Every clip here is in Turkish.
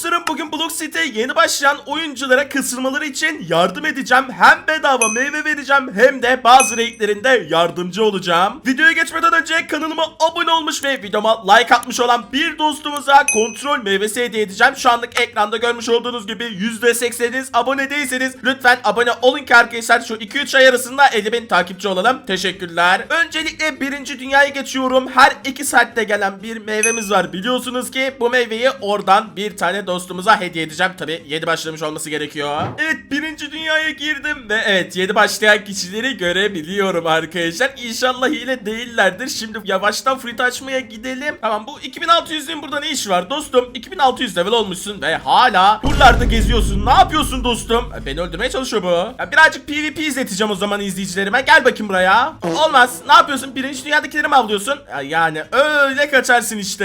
dostlarım bugün Block City'ye yeni başlayan oyunculara kısılmaları için yardım edeceğim. Hem bedava meyve vereceğim hem de bazı renklerinde yardımcı olacağım. Videoya geçmeden önce kanalıma abone olmuş ve videoma like atmış olan bir dostumuza kontrol meyvesi hediye edeceğim. Şu anlık ekranda görmüş olduğunuz gibi %80'iniz abone değilseniz lütfen abone olun ki arkadaşlar şu 2-3 ay arasında 50 bin takipçi olalım. Teşekkürler. Öncelikle birinci dünyaya geçiyorum. Her 2 saatte gelen bir meyvemiz var. Biliyorsunuz ki bu meyveyi oradan bir tane dostumuza hediye edeceğim. Tabi 7 başlamış olması gerekiyor. Evet birinci dünyaya girdim ve evet 7 başlayan kişileri görebiliyorum arkadaşlar. İnşallah hile değillerdir. Şimdi yavaştan frit açmaya gidelim. Tamam bu 2600'ün burada ne işi var dostum? 2600 level olmuşsun ve hala buralarda geziyorsun. Ne yapıyorsun dostum? E, Beni öldürmeye çalışıyor bu. Ya birazcık PvP izleteceğim o zaman izleyicilerime. Gel bakayım buraya. Olmaz. Ne yapıyorsun? Birinci dünyadakileri mi avlıyorsun? Ya Yani öyle kaçarsın işte.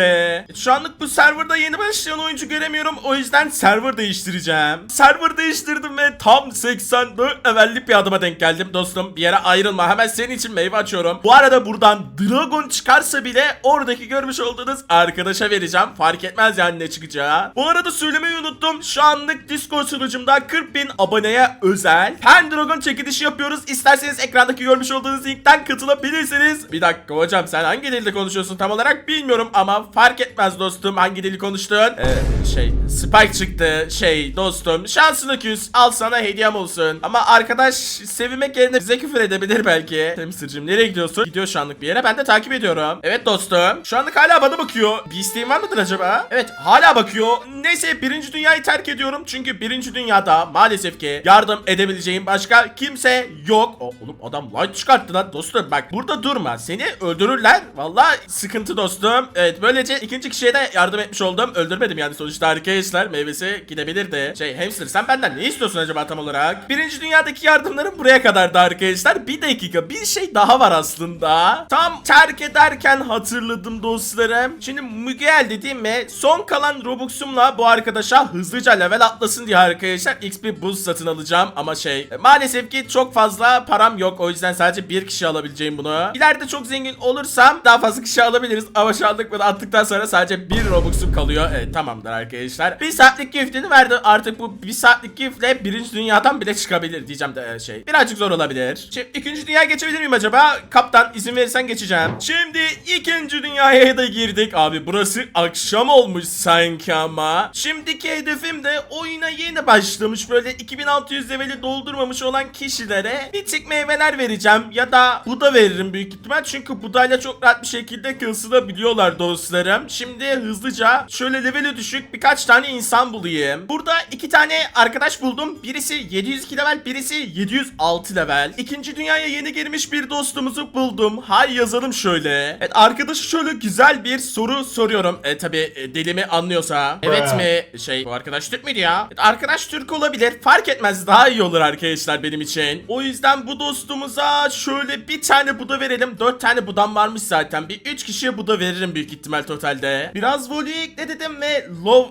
E, Şu anlık bu serverda yeni başlayan oyuncu göremiyorum. O yüzden server değiştireceğim. Server değiştirdim ve tam 84 levellik bir adıma denk geldim dostum. Bir yere ayrılma. Hemen senin için meyve açıyorum. Bu arada buradan Dragon çıkarsa bile oradaki görmüş olduğunuz arkadaşa vereceğim. Fark etmez yani ne çıkacağı. Bu arada söylemeyi unuttum. Şu anlık Discord sunucumda 40 bin aboneye özel Pendragon çekilişi yapıyoruz. İsterseniz ekrandaki görmüş olduğunuz linkten katılabilirsiniz. Bir dakika hocam sen hangi dilde konuşuyorsun tam olarak bilmiyorum ama fark etmez dostum hangi dili konuştuğun. Ee, şey Spike çıktı şey dostum şansını küs al sana hediyem olsun. Ama arkadaş sevinmek yerine bize küfür edebilir belki. Temsilcim nereye gidiyorsun? Gidiyor şu anlık bir yere ben de takip ediyorum. Evet dostum şu anlık hala bana bakıyor. Bir isteğin var mıdır acaba? Evet hala bakıyor. Neyse birinci dünyayı terk ediyorum. Çünkü birinci dünyada maalesef ki yardım edebileceğim başka kimse yok. O, oğlum adam light çıkarttı lan dostum. Bak burada durma. Seni öldürürler. Vallahi sıkıntı dostum. Evet böylece ikinci kişiye de yardım etmiş oldum. Öldürmedim yani sonuçta arkadaşlar. Meyvesi gidebilirdi. Şey hamster sen benden ne istiyorsun acaba tam olarak? Birinci dünyadaki yardımlarım buraya kadardı arkadaşlar. Bir dakika bir şey daha var aslında. Tam terk ederken hatırladım dostlarım. Şimdi Miguel dediğim mi? Son kalan Robux'umla bu arkadaşa hızlıca level atlasın diye arkadaşlar XP boost satın alacağım. Ama şey maalesef ki çok fazla param yok. O yüzden sadece bir kişi alabileceğim bunu. İleride çok zengin olursam daha fazla kişi alabiliriz. Ama şu anlık attıktan sonra sadece bir Robux'um kalıyor. Evet tamamdır arkadaşlar. Bir saatlik giftini verdi. Artık bu bir saatlik giftle birinci dünyadan bile çıkabilir diyeceğim de e, şey. Birazcık zor olabilir. Şimdi ikinci dünyaya geçebilir miyim acaba? Kaptan izin verirsen geçeceğim. Şimdi ikinci dünyaya da girdik. Abi burası akşam olmuş sanki ama. Şimdiki hedefim de oyuna yeni başlamış böyle 2600 leveli doldurmamış olan kişilere bir tık meyveler vereceğim. Ya da Buda veririm büyük ihtimal. Çünkü Buda'yla çok rahat bir şekilde kısılabiliyorlar dostlarım. Şimdi hızlıca şöyle leveli düşük birkaç tane insan bulayım. Burada iki tane arkadaş buldum. Birisi 702 level, birisi 706 level. İkinci dünyaya yeni girmiş bir dostumuzu buldum. Hay yazalım şöyle. Evet arkadaşı şöyle güzel bir soru soruyorum. E tabi dilimi anlıyorsa. Evet mi? Şey bu arkadaş Türk müydü ya? Evet, arkadaş Türk olabilir. Fark etmez daha iyi olur arkadaşlar benim için. O yüzden bu dostumuza şöyle bir tane Buda verelim. Dört tane Budam varmış zaten. Bir üç kişiye Buda veririm büyük ihtimal totalde. Biraz volley ekledim ve love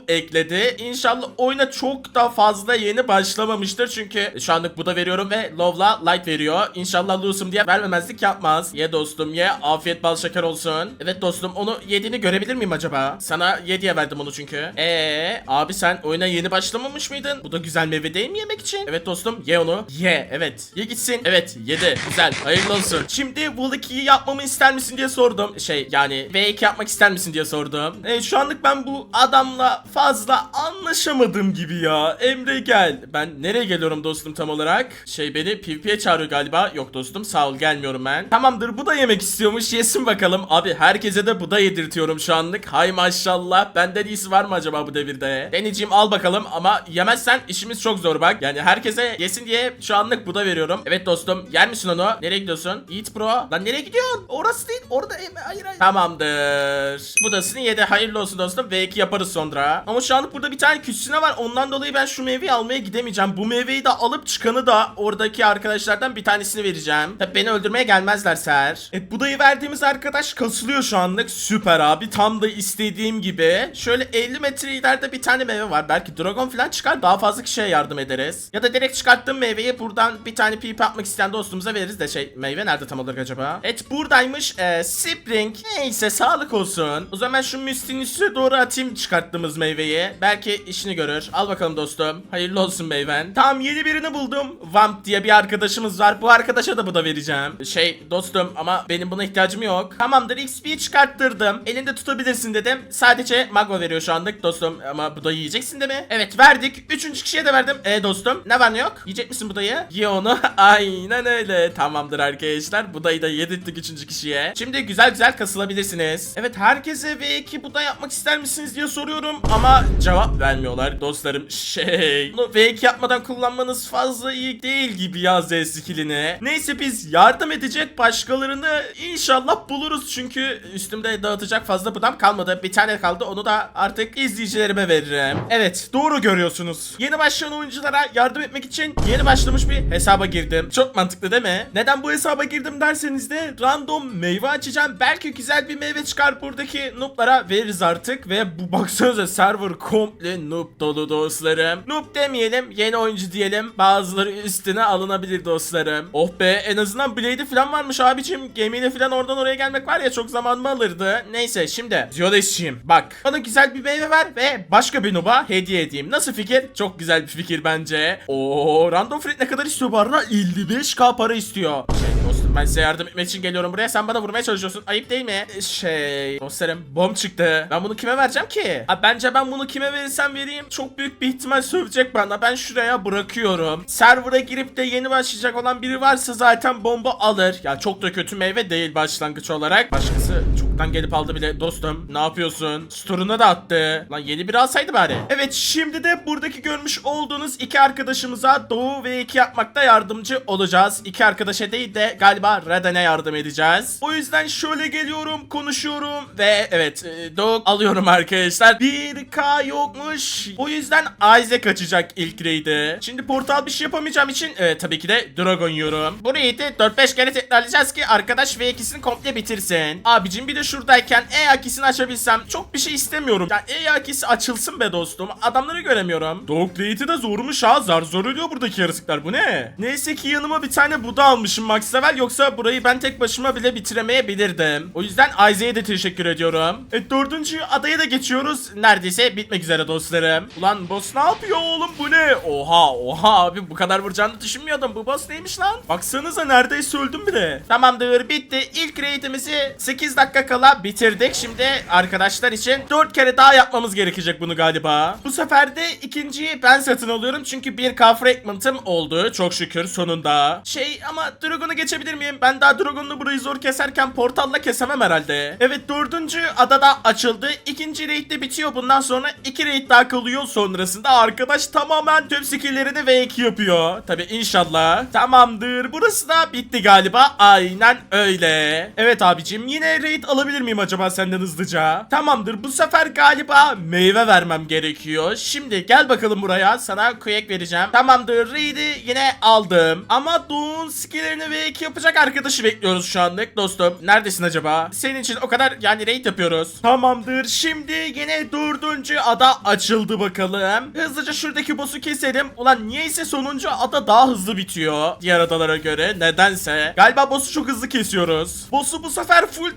ekledi. İnşallah oyuna çok da fazla yeni başlamamıştır. Çünkü şu anlık Buda veriyorum ve love'la light veriyor. İnşallah losum diye vermemezlik yapmaz. Ye dostum ye. Afiyet bal şeker olsun. Evet dostum onu yediğini görebilir miyim acaba? Sana ye diye verdim onu çünkü. Eee abi sen oyuna yeni başlamamış mıydın? Bu da güzel meyve değil mi yemek için? Evet dostum ye onu. Ye evet. Ye gitsin. Evet yedi. Güzel. Hayırlı olsun. Şimdi Wall 2'yi yapmamı ister misin diye sordum. Şey yani V2 yapmak ister misin diye sordum. E, şu anlık ben bu adamla fazla anlaşamadım gibi ya. Emre gel. Ben nereye geliyorum dostum tam olarak? Şey beni PvP'ye çağırıyor galiba. Yok dostum sağ ol gelmiyorum ben. Tamamdır bu da yemek istiyormuş. Yesin bakalım. Abi herkese de bu da yedirtiyorum şu anlık. Hay maşallah. Benden iyisi var mı acaba bu devirde? Deniciğim al bakalım ama yemezsen işimiz çok zor bak. Yani herkese yesin diye şu anlık bu da veriyorum. Evet dostum yer misin onu? Nereye gidiyorsun? Eat bro. Lan nereye gidiyorsun? Orası değil. Orada yeme. Hayır hayır. Tamamdır. Budasını yedi. Hayırlı olsun dostum. V2 yaparız sonra. Ama şu burada bir tane küçüğüne var. Ondan dolayı ben şu meyveyi almaya gidemeyeceğim. Bu meyveyi de alıp çıkanı da oradaki arkadaşlardan bir tanesini vereceğim. Tabi beni öldürmeye gelmezler ser. Evet budayı verdiğimiz arkadaş kasılıyor şu anlık. Süper abi. Tam da istediğim gibi. Şöyle 50 metre ileride bir tane meyve var. Belki dragon falan çıkar. Daha fazla kişiye yardım ederiz. Ya da direkt çıkarttığım meyveyi buradan bir tane pip atmak isteyen dostumuza veririz de şey. Meyve nerede tam olarak acaba? Evet buradaymış. Ee, Spring. Neyse sağlık olsun. O zaman şu müstinin üstüne doğru atayım çıkarttığımız meyveyi. Belki işini görür. Al bakalım dostum. Hayırlı olsun beyven. Tamam yeni birini buldum. Vamp diye bir arkadaşımız var. Bu arkadaşa da bu da vereceğim. Şey dostum ama benim buna ihtiyacım yok. Tamamdır XP çıkarttırdım. Elinde tutabilirsin dedim. Sadece Magma veriyor şu anlık dostum. Ama bu da yiyeceksin değil mi? Evet verdik. Üçüncü kişiye de verdim. E dostum ne var ne yok? Yiyecek misin bu dayı? Ye onu. Aynen öyle. Tamamdır arkadaşlar. Bu dayı da yedirttik üçüncü kişiye. Şimdi güzel güzel kasılabilirsiniz. Evet herkese V2 bu da yapmak ister misiniz diye soruyorum. Ama cevap vermiyorlar dostlarım. Şey. Bunu V2 yapmadan kullanmanız fazla iyi değil gibi ya Z skillini. Neyse biz yardım edecek başkalarını inşallah buluruz. Çünkü üstümde dağıtacak fazla budam kalmadı. Bir tane kaldı. Onu da artık izleyicilerime veririm. Evet doğru görüyorsunuz. Yeni başlayan oyunculara yardım etmek için yeni başlamış bir hesaba girdim. Çok mantıklı değil mi? Neden bu hesaba girdim derseniz de random meyve açacağım. Belki güzel bir meyve çıkar buradaki nooblara veririz artık. Ve bu baksanıza server komple noob dolu dostlarım. Noob demeyelim yeni oyuncu diyelim. Bazıları üstüne alınabilir dostlarım. Oh be en azından Blade'i falan varmış abicim. Gemiyle falan oradan oraya gelmek var ya çok zamanımı alırdı. Neyse şimdi Ziyodes'ciğim bak bana güzel bir meyve ver ve başka bir noob'a hediye edeyim. Nasıl fikir? Çok güzel bir fikir bence. Oo Random Fruit ne kadar istiyor bu arada? 55k para istiyor. Dostum ben size yardım etmek için geliyorum buraya. Sen bana vurmaya çalışıyorsun. Ayıp değil mi? Şey dostlarım bom çıktı. Ben bunu kime vereceğim ki? Ha, bence ben bunu kime verirsem vereyim çok büyük bir ihtimal sövecek bana. Ben şuraya bırakıyorum. Server'a girip de yeni başlayacak olan biri varsa zaten bomba alır. Ya çok da kötü meyve değil başlangıç olarak. Başkası çoktan gelip aldı bile. Dostum ne yapıyorsun? Store'una da attı. Lan yeni biri alsaydı bari. Evet şimdi de buradaki görmüş olduğunuz iki arkadaşımıza Doğu ve iki yapmakta yardımcı olacağız. İki arkadaşa değil de galiba Raden'e yardım edeceğiz. O yüzden şöyle geliyorum, konuşuyorum ve evet e, Doğu alıyorum arkadaşlar. 1K yokmuş. O yüzden Isaac açacak ilk raid'i. Şimdi portal bir şey yapamayacağım için e, tabii ki de Dragon yiyorum. Bu raid'i 4-5 kere tekrarlayacağız ki arkadaş V2'sini komple bitirsin. Abicim bir de şuradayken E akisini açabilsem çok bir şey istemiyorum. Ya E akisi açılsın be dostum. Adamları göremiyorum. Dog raid'i de zormuş ha. Zar zor ölüyor buradaki yaratıklar. Bu ne? Neyse ki yanıma bir tane buda almışım Max Level. Yoksa burayı ben tek başıma bile bitiremeyebilirdim. O yüzden Isaac'e de teşekkür ediyorum. Evet dördüncü adaya da geçiyoruz. Neredeyse bitmek üzere dostlarım. Ulan boss ne yapıyor oğlum bu ne? Oha oha abi bu kadar vuracağını düşünmüyordum. Bu boss neymiş lan? Baksanıza neredeyse öldüm bile. Tamamdır bitti. İlk raidimizi 8 dakika kala bitirdik. Şimdi arkadaşlar için 4 kere daha yapmamız gerekecek bunu galiba. Bu sefer de ikinciyi ben satın alıyorum. Çünkü 1k fragment'ım oldu. Çok şükür sonunda. Şey ama Dragon'u geçebilir miyim? Ben daha Dragon'u burayı zor keserken portalla kesemem herhalde. Evet dördüncü adada açıldı. İkinci raid de bitiyor. Bundan sonra iki raid daha kalıyor. Sonrasında arkadaş tamamen tüm skill'lerini V2 yapıyor. Tabi inşallah. Tamamdır. Burası da bitti galiba. Aynen öyle. Evet abicim yine raid alabilir miyim acaba senden hızlıca? Tamamdır. Bu sefer galiba meyve vermem gerekiyor. Şimdi gel bakalım buraya. Sana kuyek vereceğim. Tamamdır. Raid'i yine aldım. Ama Doğu'nun skill'lerini V2 yapacak arkadaşı bekliyoruz şu anlık dostum. Neredesin acaba? Senin için o kadar yani raid yapıyoruz. Tamamdır. Şimdi yine dördüncü ada açıldı bakalım. Hızlıca şuradaki boss'u keselim. Ulan niyeyse sonuncu ada daha hızlı bitiyor. Diğer adalara göre. Nedense. Galiba boss'u çok hızlı kesiyoruz. Boss'u bu sefer full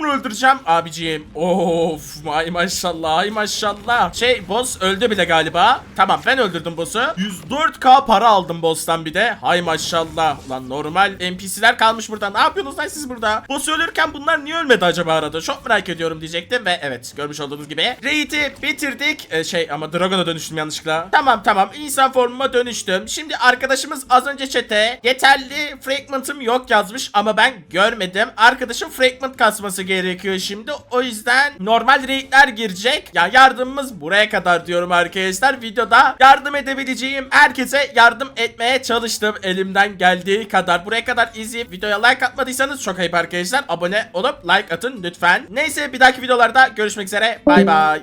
transformer öldüreceğim. Abiciğim. Of. Ay maşallah. Ay maşallah. Şey boss öldü bile galiba. Tamam ben öldürdüm boss'u. 104k para aldım boss'tan bir de. Hay maşallah. Ulan normal NPC'ler kalmış burada. Ne yapıyorsunuz lan siz burada? Boss ölürken bunlar niye ölmedi acaba arada? Çok merak ediyorum diyecektim ve evet görmüş olduğunuz gibi raid'i bitirdik. Ee, şey ama Dragon'a dönüştüm yanlışlıkla. Tamam tamam insan formuma dönüştüm. Şimdi arkadaşımız az önce chat'e yeterli fragment'ım yok yazmış ama ben görmedim. Arkadaşım fragment kasması gerekiyor şimdi. O yüzden normal raid'ler girecek. Ya yardımımız buraya kadar diyorum arkadaşlar. Videoda yardım edebileceğim herkese yardım etmeye çalıştım elimden geldiği kadar. Buraya kadar izleyip videoya like atmadıysanız çok ayıp arkadaşlar. Abone olup like atın lütfen. Neyse bir dahaki videolarda görüşmek üzere. Bay bay.